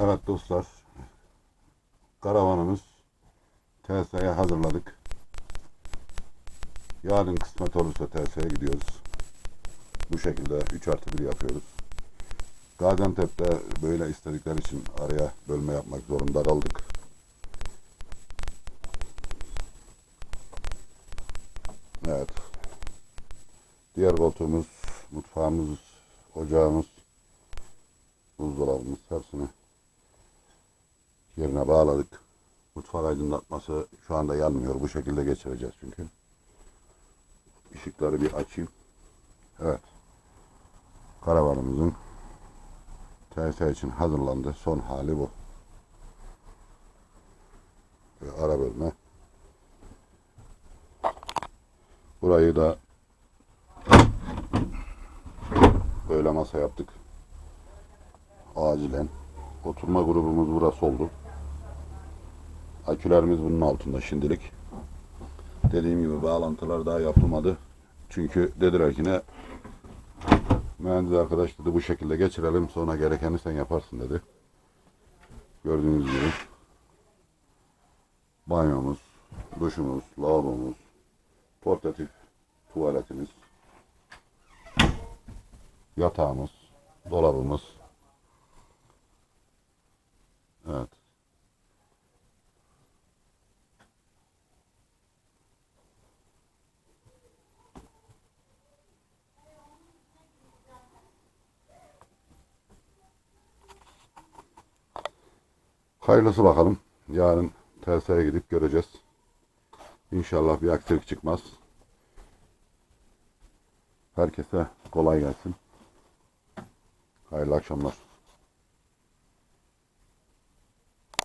Evet dostlar. Karavanımız TS'ye hazırladık. Yarın kısmet olursa TS'ye gidiyoruz. Bu şekilde 3 artı 1 yapıyoruz. Gaziantep'te böyle istedikleri için araya bölme yapmak zorunda kaldık. Evet. Diğer koltuğumuz, mutfağımız, ocağımız, buzdolabımız hepsini yerine bağladık. Mutfak aydınlatması şu anda yanmıyor. Bu şekilde geçireceğiz çünkü. Işıkları bir açayım. Evet. Karavanımızın TS için hazırlandı. Son hali bu. Ve ara bölme. Burayı da böyle masa yaptık. Acilen. Oturma grubumuz burası oldu. Akülerimiz bunun altında şimdilik. Dediğim gibi bağlantılar daha yapılmadı. Çünkü dediler ki ne mühendis arkadaş dedi bu şekilde geçirelim sonra gerekeni sen yaparsın dedi. Gördüğünüz gibi banyomuz, duşumuz, lavabomuz, portatif tuvaletimiz, yatağımız, dolabımız. Evet. Hayırlısı bakalım. Yarın TSE'ye gidip göreceğiz. İnşallah bir aksilik çıkmaz. Herkese kolay gelsin. Hayırlı akşamlar.